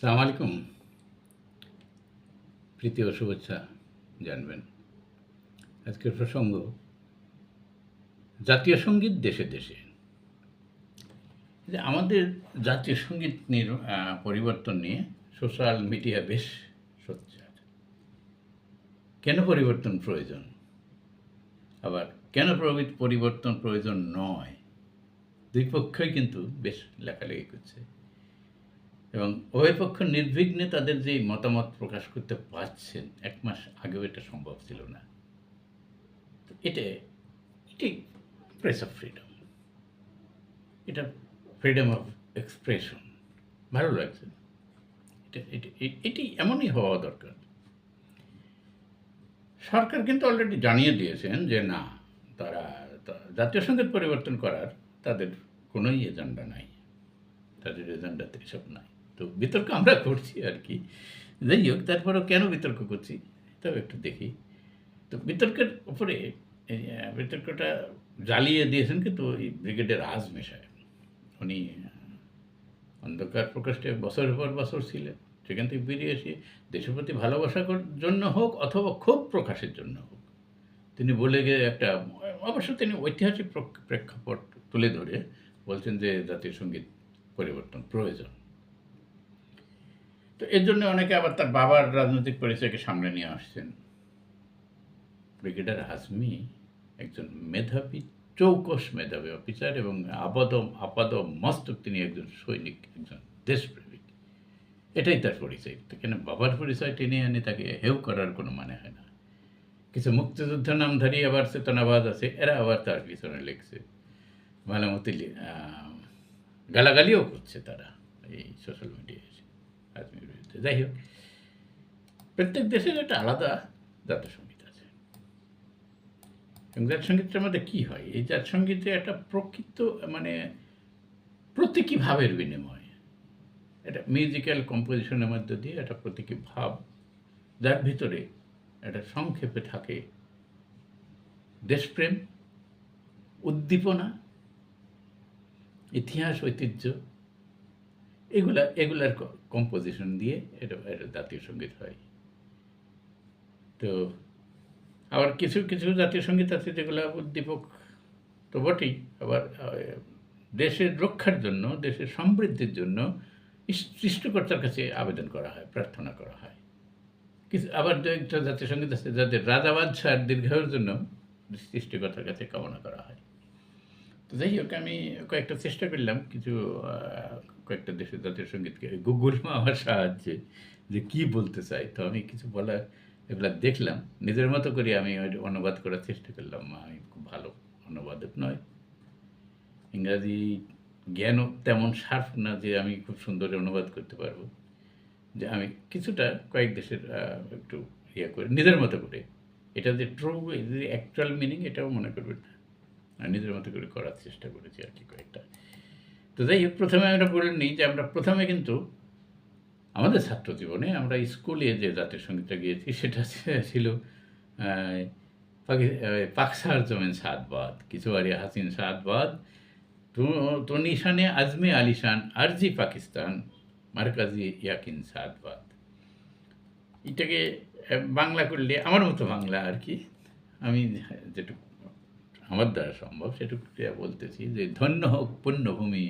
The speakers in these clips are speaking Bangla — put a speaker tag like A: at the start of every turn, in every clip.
A: সালাম আলাইকুম। প্রীতি ও শুভেচ্ছা জানবেন। আজকের প্রসঙ্গ, জাতীয় সংগীত দেশে দেশে। আমাদের জাতীয় সংগীত পরিবর্তন নিয়ে সোশ্যাল মিডিয়া বেশ সোচ্চার। কেন পরিবর্তন প্রয়োজন? আবার কেন পরিবর্তন প্রয়োজন নয়? দুই পক্ষই কিন্তু বেশ লেখালেখি করছে। এবং উভয় পক্ষ নির্বিঘ্নে তাদের যে মতামত প্রকাশ করতে পারছেন, এক মাস আগেও এটা সম্ভব ছিল না। এটা, এটি প্রেস অফ ফ্রিডম এটা ফ্রিডম অফ এক্সপ্রেশন ভালো লাগছে। এটা, এটি- এমনই হওয়া দরকার। সরকার কিন্তু অলরেডি জানিয়ে দিয়েছেন যে না, তারা জাতীয় সংগীত পরিবর্তন করার তাদের কোনোই এজেন্ডা নাই। তাদের এজেন্ডাতে এসব নাই। তো বিতর্ক আমরা করছি আর কি। যাই হোক তারপরেও কেন বিতর্ক করছি তাও একটু দেখি। তো বিতর্কের আহ, বিতর্কটা জ্বালিয়ে দিয়েছেন কিন্তু ওই ব্রিগেডের আজমে সাহেব উনি অন্ধকার প্রকাশে বছরের পর বছর ছিলেন। সেখান থেকে বেরিয়ে এসে দেশের প্রতি ভালোবাসার জন্য হোক অথবা ক্ষোভ প্রকাশের জন্য হোক তিনি বলে গিয়ে একটা অবশ্য তিনি ঐতিহাসিক প্রেক্ষাপট তুলে ধরে বলছেন যে জাতীয় সংগীত পরিবর্তন প্রয়োজন। তো এর জন্য অনেকে আবার তার বাবার রাজনৈতিক পরিচয়কে সামনে নিয়ে আসছেন। ব্রিগেডার হাসমি একজন মেধাবী, চৌকস মেধাবী অফিসার এবং আপাদম আপাদম মস্তক তিনি একজন সৈনিক, একজন দেশপ্রেমিক। এটাই তার পরিচয়। কেন বাবার পরিচয় টেনে আনে তাকে হেউ করার কোনো মানে হয় না। কিছু মুক্তিযুদ্ধ নামধারী আবার চেতনাবাদ আছে, এরা আবার তার পিছনে লিখছে মালামতি লি- গালাগালিও করছে তারা এই সোশ্যাল মিডিয়ায় যাই হোক, প্রত্যেক দেশের একটা আলাদা জাতীয় আছে। এবং জাতীয় মধ্যে কী হয়? এই জাতীয় সঙ্গীতে একটা প্রকৃত মানে প্রতীকী ভাবের বিনিময়। এটা মিউজিক্যাল কম্পোজিশনের মধ্য দিয়ে একটা প্রতীকী ভাব, যার ভিতরে একটা সংক্ষেপে থাকে দেশপ্রেম, উদ্দীপনা, ইতিহাস, ঐতিহ্য এগুলা, এগুলার কম্পোজিশন দিয়ে এটা এটা জাতীয় সংগীত হয়। তো আবার কিছু কিছু জাতীয় সংগীত আছে যেগুলো উদ্দীপক তো বটেই, আবার দেশের রক্ষার জন্য, দেশের সমৃদ্ধির জন্য সৃষ্টিকর্তার কাছে আবেদন করা হয়, প্রার্থনা করা হয়। কিছু, আবার একটা জাতীয় সংগীত আছে যাদের রাজা বাদশার দীর্ঘায়ুর জন্য সৃষ্টিকর্তার কাছে কামনা করা হয়। তো যাই হোক, আমি কয়েকটা চেষ্টা করলাম, কিছু কয়েকটা দেশের জাতীয় সঙ্গীতকে গুগল আমার সাহায্যে যে কি বলতে চাই তো আমি কিছু বলার এগুলা দেখলাম। নিজের মতো করে আমি অনুবাদ করার চেষ্টা করলাম। আমি খুব ভালো অনুবাদক নয়। ইংরাজি জ্ঞানও তেমন শার্প না যে আমি খুব সুন্দর অনুবাদ করতে পারব। যে আমি কিছুটা কয়েক দেশের একটু ইয়ে করে, নিজের মতো করে। এটা যে ট্রু অ্যাকচুয়াল মিনিং এটাও মনে করবেন না। নিজের মতো করে করার চেষ্টা করেছি আর কি কয়েকটা। তো যাই হোক, প্রথমে আমরা বলে নিই যে আমরা প্রথমে কিন্তু আমাদের ছাত্র জীবনে আমরা স্কুলে যে জাতীয় সঙ্গীতটা গিয়েছি, সেটা ছিল পাকসার জমেন সাদবাদ কিছুয়ারি হাসিন সাদবাদ, তো নিশানে আজমে আলিশান আরজি পাকিস্তান, মার্কাজি ইয়াকিন সাদবাদ। এটাকে বাংলা করলে আমার মতো বাংলা আর কি। আমি যেটুকু আমার দ্বারা সম্ভব সেটুকু বলতেছি যে ধন্য হোক পুণ্যভূমি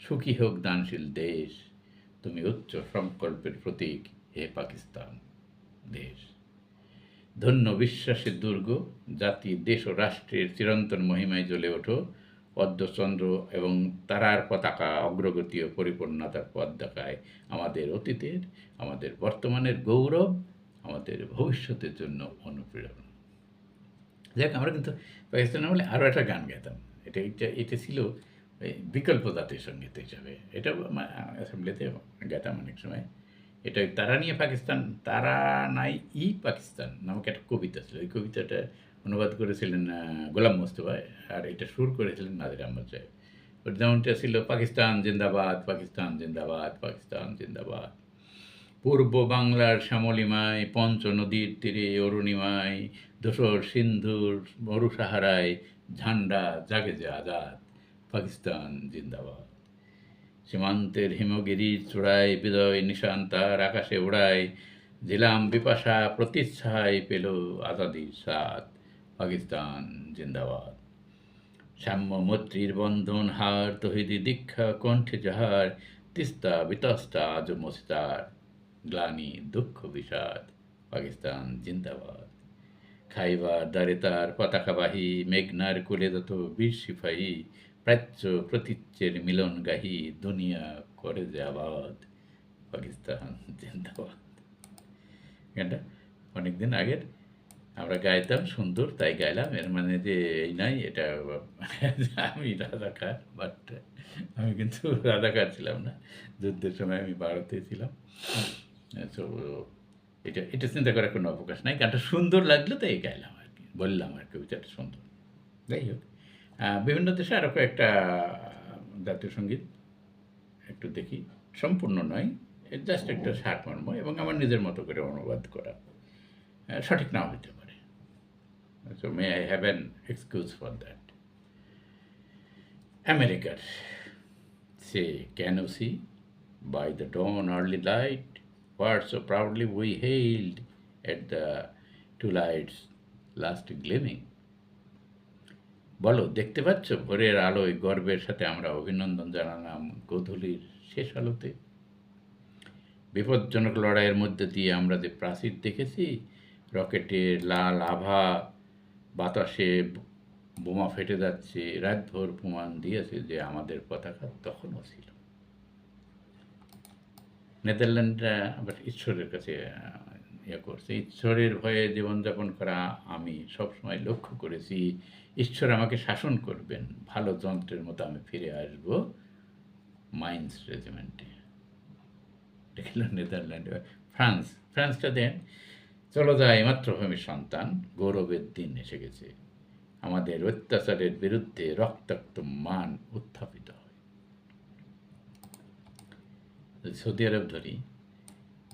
A: সুখী হোক দানশীল দেশ, তুমি উচ্চ সংকল্পের প্রতীক হে পাকিস্তান দেশ। ধন্য বিশ্বাসের দুর্গ, জাতি, দেশ ও রাষ্ট্রের চিরন্তন মহিমায় জ্বলে ওঠো, পদ্মচন্দ্র এবং তারার পতাকা অগ্রগতি ও পরিপূর্ণতার পথ দেখায় আমাদের অতীতের, আমাদের বর্তমানের গৌরব, আমাদের ভবিষ্যতের জন্য অনুপ্রেরণা। যাক, আমরা কিন্তু পাকিস্তান আমলে আরও একটা গান গাইতাম। এটা এটা এটা ছিল ওই বিকল্প জাতীয় সংগীত হিসাবে। এটাও অ্যাসেম্বলিতে গেতাম অনেক সময়। এটা তারা নিয়ে পাকিস্তান, তারা নাই ই পাকিস্তান নামক একটা কবিতা ছিল। ওই কবিতাটা অনুবাদ করেছিলেন গোলাম মোস্তফা আর এটা সুর করেছিলেন নাদির আহমদ সাহেব। ওর যেমনটা ছিল, পাকিস্তান জিন্দাবাদ পাকিস্তান জিন্দাবাদ পাকিস্তান জিন্দাবাদ। পূর্ব বাংলার শ্যামলিমায়, পঞ্চ নদীর তীরে অরুণিমায়, ধূসর সিন্ধুর মরু সাহারায় ঝান্ডা জাগে যে আজাদ। পাকিস্তান, জিন্দাবাদ। সীমান্তের হিমগিরি চূড়ায় বিদয় নিশান তার আকাশে উড়ায়। দিলাম বিপাশা প্রতিচ্ছায় পেল আজাদির সাথ পাকিস্তান, জিন্দাবাদ। সাম্য মৈত্রীর বন্ধন হার, তহিদি দীক্ষা, কণ্ঠে যাহার, তিস্তা বিতস্তা আজ মসিতার গ্লানি দুঃখ বিষাদ, পাকিস্তান, জিন্দাবাদ। খাইবার দ্বারে তার পতাকাবাহী মেঘনার কোলে যত বীর সিপাহী প্রাচ্য প্রতীচ্যের মিলন গাহি দুনিয়া করে যে আবাদ পাকিস্তান জিন্দাবাদ গানটা অনেকদিন আগের আমরা গাইতাম সুন্দর তাই গাইলাম এর মানে যে এই নাই এটা আমি রাজাকার বাট আমি কিন্তু রাজাকার ছিলাম না যুদ্ধের সময় আমি ভারতে ছিলাম তো এটা এটা চিন্তা করার কোনো অবকাশ নাই গানটা সুন্দর লাগল তাই গাইলাম আর কি বললাম আর কি এটা সুন্দর যাই হোক বিভিন্ন দেশে আরও কয়েকটা জাতীয় সংগীত একটু দেখি। সম্পূর্ণ নয় জাস্ট একটা সারমর্ম এবং আমার নিজের মতো করে অনুবাদ করা। সঠিক নাও হতে পারে। So may I have an excuse for that আমেরিকার say can see by the dawn early light, what so proudly we hailed at the twilight's last gleaming. বলো, দেখতে পাচ্ছ? ভোরের আলোয় গর্বের সাথে আমরা অভিনন্দন জানালাম গোধূলির শেষ আলোতে। বিপজ্জনক লড়াইয়ের মধ্যে দিয়ে আমরা যে প্রাচীর দেখেছি, রকেটের লাল আভা, বাতাসে বোমা ফেটে যাচ্ছে, রাতভর প্রমাণ দিয়েছে যে আমাদের পতাকা তখনও ছিল। নেদারল্যান্ডরা আবার ঈশ্বরের কাছে ইয়ে করছে। ঈশ্বরের ভয়ে জীবনযাপন করা আমি সবসময় লক্ষ্য করেছি। ঈশ্বর আমাকে শাসন করবেন। ভালো যন্ত্রের মতো আমি ফিরে আসব। মাইন্স রেজিমেন্টে। দেখল নেদারল্যান্ডে। ফ্রান্স, ফ্রান্সটা দেন। চলো যাই মাতৃভূমির সন্তান। গৌরবের দিন এসে গেছে। আমাদের অত্যাচারের বিরুদ্ধে রক্তাক্ত মান উত্থাপিত হয়। সৌদি আরব ধরি,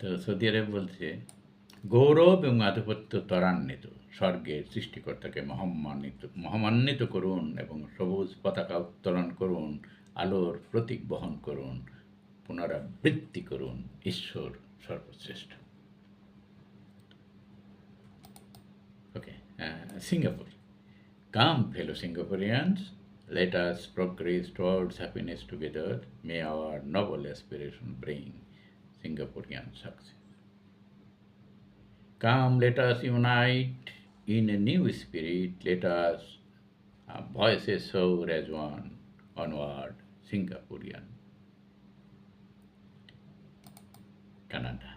A: তো সৌদি আরব বলছে গৌরব এবং আধিপত্য ত্বরান্বিত। স্বর্গের সৃষ্টিকর্তাকে মহম্মান্বিত, মহমান্বিত করুন এবং সবুজ পতাকা উত্তোলন করুন, আলোর প্রতীক বহন করুন, পুনরাবৃত্তি করুন, ঈশ্বর সর্বশ্রেষ্ঠ। Okay Singapore come fellow Singaporeans let us progress towards happiness together may our noble aspiration bring Singaporean success Come, let us unite in a new spirit. Let us uh, voices soar as one, onward, Singaporean. Canada.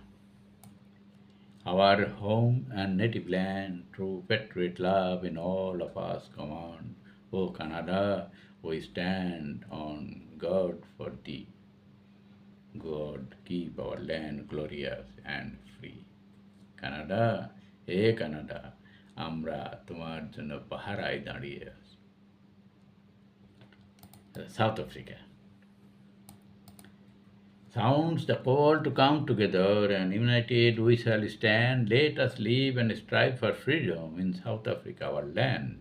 A: Our home and native land, true patriot love in all of us command. O Canada, we stand on God for thee. God, keep our land glorious and free. Canada hey Canada আমরা তোমার জন্য পাহারায় দাঁড়িয়ে আছি South Africa sounds the call to come together and united we shall stand. Let us live and strive for freedom in South Africa, our land.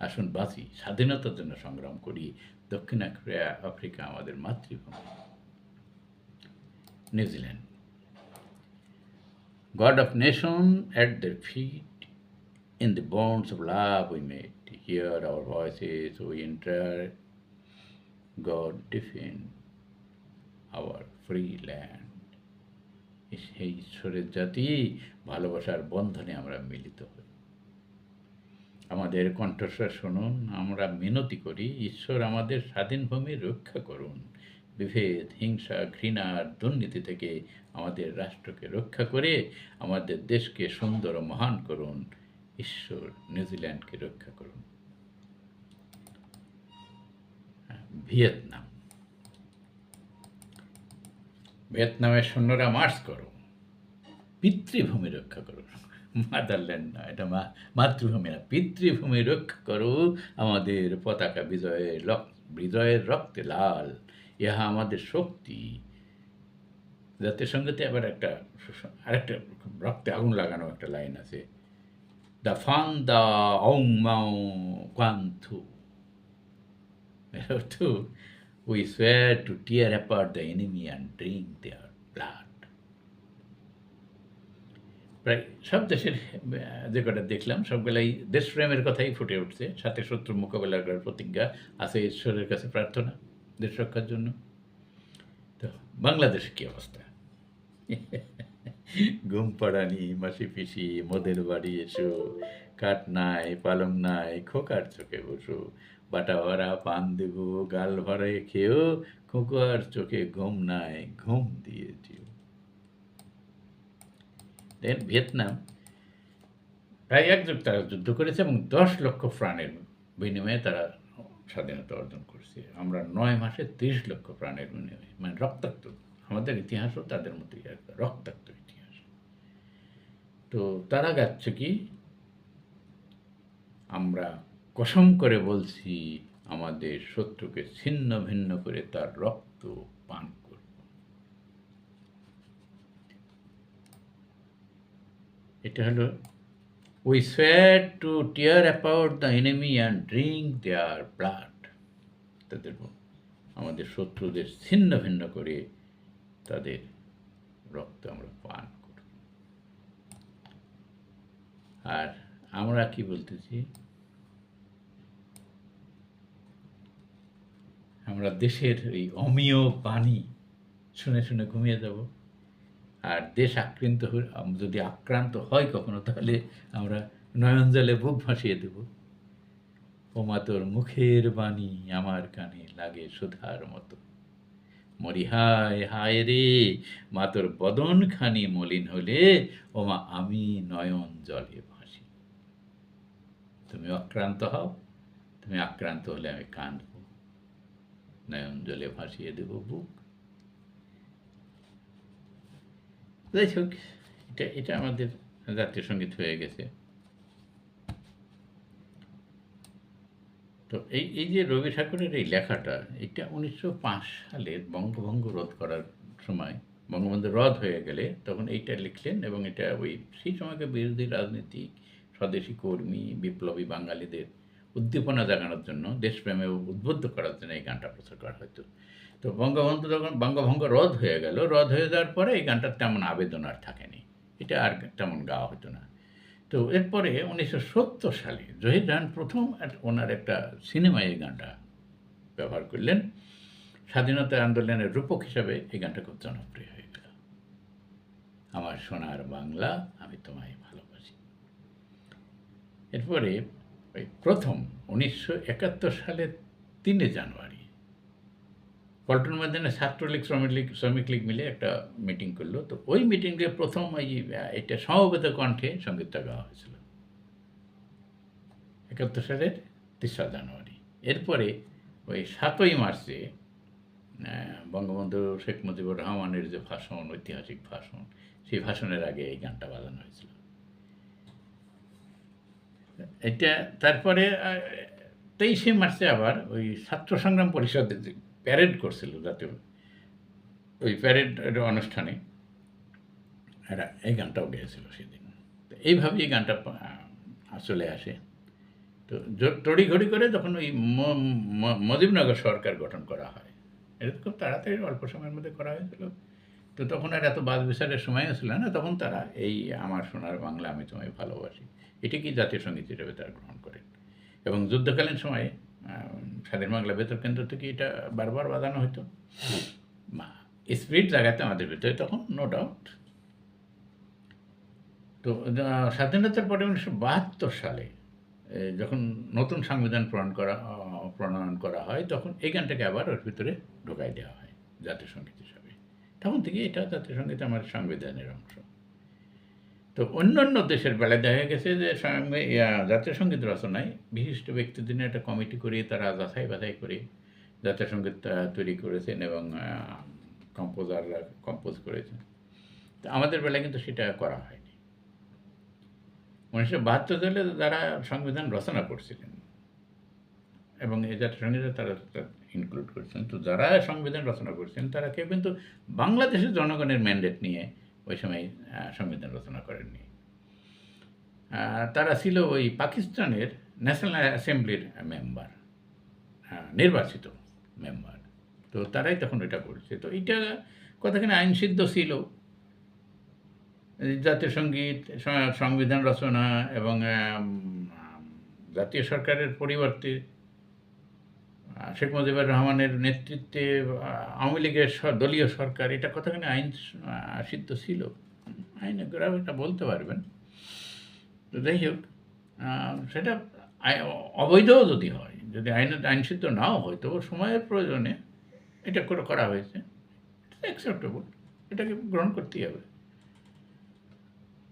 A: আসুন বাঁচি স্বাধীনতার জন্য সংগ্রাম করি দক্ষিণ আফ্রিকা আমাদের মাতৃভূমি New Zealand God of nation at their feet, in the bonds of love we meet. Hear our voices, we enter. God defend our free land. সেই ঈশ্বরের জাতি ভালোবাসার বন্ধনে আমরা মিলিত হই আমাদের কণ্ঠস্বর শুনুন আমরা মিনতি করি ঈশ্বর আমাদের স্বাধীন ভূমি রক্ষা করুন বিভেদ হিংসা ঘৃণার দুর্নীতি থেকে আমাদের রাষ্ট্রকে রক্ষা করে আমাদের দেশকে সুন্দর ও মহান করুন। ঈশ্বর নিউজিল্যান্ডকে রক্ষা করুন। হ্যাঁ, ভিয়েতনাম। ভিয়েতনামের সৈন্যরা মার্চ করো। পিতৃভূমি রক্ষা করো। মাদারল্যান্ড না এটা মা মাতৃভূমি না পিতৃভূমি রক্ষা করো। আমাদের পতাকা বিজয়ের বিজয়ের রক্তে লাল। ইহা আমাদের শক্তি। জাতীয় সঙ্গীতে আবার একটা আরেকটা রক্তে আগুন লাগানো একটা লাইন আছে। দ্য ফান দ্য অং মাও এর অর্থ we swear to tear apart the enemy and drink their blood প্রায় সব দেশের যে কটা দেখলাম, সবগুলাই দেশপ্রেমের কথাই ফুটে উঠছে। সাথে শত্রু মোকাবেলা করার প্রতিজ্ঞা আছে ঈশ্বরের কাছে প্রার্থনা। দেশ রক্ষার জন্য। তো বাংলাদেশে কী অবস্থা? ঘুম পাড়ানি মাসি পিসি মদের বাড়ি এসো, কাঠ নাই, পালং নাই, খোকার চোখে বসো বাটা ভরা পান দেব, গাল ভরে খেয়েও খোকার চোখে ঘুম নাই, ঘুম দিয়ে দিও। Then Vietnam. প্রায় এক যুগ তারা যুদ্ধ করেছে এবং দশ লক্ষ প্রাণের বিনিময়ে তারা স্বাধীনতা অর্জন করছে। আমরা নয় মাসে তিরিশ লক্ষ প্রাণের বিনিময়ে মানে রক্তাক্ত। আমাদের ইতিহাসও তাদের মতোই একটা রক্তাক্ত ইতিহাস। তো তারা গাচ্ছে কি, আমরা কসম করে বলছি, আমাদের শত্রুকে ছিন্ন ভিন্ন করে তার রক্ত পান করব। এটা হলো we swear to tear apart the enemy and drink their blood তাদের আমাদের শত্রুদের ছিন্ন ভিন্ন করে তাদের রক্ত আমরা পান করব আর আমরা কি বলতেছি? আমরা দেশের এই অমীয় পানি শুনে শুনে ঘুমিয়ে যাব। আর দেশ আক্রান্ত যদি আক্রান্ত হয় কখনো, তাহলে আমরা নয়ন জলে বুক ভাসিয়ে দেব। ওমা তোর মুখের বাণী আমার কানে লাগে সুধার মতো। মরি হায় হায় রে, মা তোর বদন খানি মলিন হলে, ওমা আমি নয়ন জলে ভাসি। তুমি আক্রান্ত হও, তুমি আক্রান্ত হলে আমি কাঁদব। নয়ন জলে ভাসিয়ে দেব বুক। যাই হোক, এটা এটা আমাদের জাতীয় সংগীত হয়ে গেছে। তো এই এই যে রবি ঠাকুরের এই লেখাটা, এটা উনিশশো পাঁচ সালে বঙ্গভঙ্গ রোধ করার সময়, বঙ্গবন্ধু রদ হয়ে গেলে তখন এইটা লিখলেন এবং এটা ওই সেই সময়কার বিরোধী রাজনীতিক, স্বদেশী কর্মী, বিপ্লবী বাঙালিদের উদ্দীপনা জাগানোর জন্য, দেশপ্রেমে উদ্বুদ্ধ করার জন্য এই গানটা প্রচার করা হতো। তো বঙ্গবন্ধু যখন, বঙ্গভঙ্গ রদ হয়ে গেল, রদ হয়ে যাওয়ার পরে এই গানটার তেমন আবেদন আর থাকেনি। এটা আর তেমন গাওয়া হতো না। তো এরপরে উনিশশো সত্তর সালে জহির রান প্রথম ওনার একটা সিনেমায় এই গানটা ব্যবহার করলেন। স্বাধীনতা আন্দোলনের রূপক হিসাবে এই গানটা খুব জনপ্রিয় হয়ে গেল। আমার সোনার বাংলা, আমি তোমায় ভালোবাসি। এরপরে ওই প্রথম উনিশশো একাত্তর সালের তিনে জানুয়ারি পল্টন ময়দানে ছাত্রলীগ, শ্রমিক লীগ শ্রমিক লীগ মিলে একটা মিটিং করল। তো ওই মিটিংয়ে প্রথম এই এটা সমবেত কণ্ঠে সঙ্গীতটা গাওয়া হয়েছিল। একাত্তর সালের তেসরা জানুয়ারি। এরপরে ওই সাতই মার্চে বঙ্গবন্ধু শেখ মুজিবুর রহমানের যে ভাষণ, ঐতিহাসিক ভাষণ, সেই ভাষণের আগে এই গানটা বাজানো হয়েছিল। এটা তারপরে তেইশে মার্চে আবার ওই ছাত্র সংগ্রাম পরিষদের প্যারেড করছিল জাতীয় ওই প্যারেড অনুষ্ঠানে। এই গানটাও গেয়েছিল সেদিন। তো এইভাবে এই গানটা চলে আসে। তো তড়িঘড়ি করে যখন ওই মজিবনগর সরকার গঠন করা হয়, এটা তো খুব তাড়াতাড়ি অল্প সময়ের মধ্যে করা হয়েছিল। তো তখন আর এত বাদ বিচারের সময় ছিল না, তখন তারা এই আমার সোনার বাংলা আমি তোমায় ভালোবাসি, এটিকেই জাতীয় সংগীত হিসেবে তারা গ্রহণ করেন এবং যুদ্ধকালীন সময়ে স্বাধীন বাংলা বেতর কেন্দ্র থেকে এটা বারবার বাজানো হতো স্পিড জায়গাতে আমাদের ভিতরে তখন নো ডাউট তো স্বাধীনতার পরে উনিশশো বাহাত্তর সালে যখন নতুন সংবিধান প্রণয়ন করা প্রণয়ন করা হয় তখন এই গানটাকে আবার ওর ভিতরে ঢোকাই দেওয়া হয় জাতীয় সংগীত হিসাবে। তখন থেকে এটা জাতীয় সংগীত আমার সংবিধানের অংশ। তো অন্য অন্য দেশের বেলায় দেখা গেছে যে জাতীয় সংগীত রচনায় বিশিষ্ট ব্যক্তিদের নিয়ে একটা কমিটি করে তারা যাচাই বাছাই করে জাতীয় সংগীত তৈরি করেছেন এবং কম্পোজাররা কম্পোজ করেছেন। তো আমাদের বেলায় কিন্তু সেটা করা হয়নি। উনিশশো বাহাত্তর সালে যারা সংবিধান রচনা করছিলেন এবং এই জাতীয় সঙ্গীতে তারা ইনক্লুড করছেন, তো যারা সংবিধান রচনা করছেন তারা কেউ কিন্তু বাংলাদেশের জনগণের ম্যান্ডেট নিয়ে ওই সময় সংবিধান রচনা করেননি। তারা ছিল ওই পাকিস্তানের ন্যাশনাল অ্যাসেম্বলির মেম্বার নির্বাচিত মেম্বার তো তারাই তখন এটা করছে তো এইটা কতখানি আইনসিদ্ধ ছিল? জাতীয় সংগীত, সংবিধান রচনা এবং জাতীয় সরকারের পরিবর্তে শেখ মুজিবুর রহমানের নেতৃত্বে আওয়ামী লীগের দলীয় সরকার, এটা কতখানি আইন সিদ্ধ ছিল? আইনে ওরাও এটা বলতে পারবেন। তো যাই হোক সেটা অবৈধও যদি হয়, যদি আইন আইন সিদ্ধ নাও হয়, তবু সময়ের প্রয়োজনে এটা করে করা হয়েছে। অ্যাকসেপ্টেবল এটাকে গ্রহণ করতেই হবে।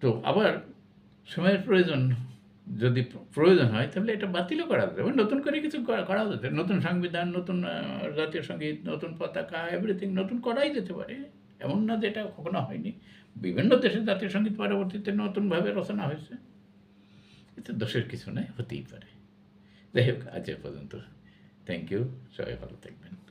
A: তো আবার সময়ের প্রয়োজন যদি প্রয়োজন হয়, তাহলে এটা বাতিলও করা যেতে যাবে নতুন করে কিছু করা যেতে নতুন সংবিধান, নতুন জাতীয় সংগীত নতুন পতাকা এভরিথিং নতুন করাই যেতে পারে। এমন না যে এটা কখনো হয়নি। বিভিন্ন দেশে জাতীয় সংগীত পরবর্তীতে নতুনভাবে রচনা হয়েছে। এতে দোষের কিছু নেই, হতেই পারে। যাই হোক, আজ পর্যন্ত। থ্যাংক ইউ সবাই ভালো থাকবেন।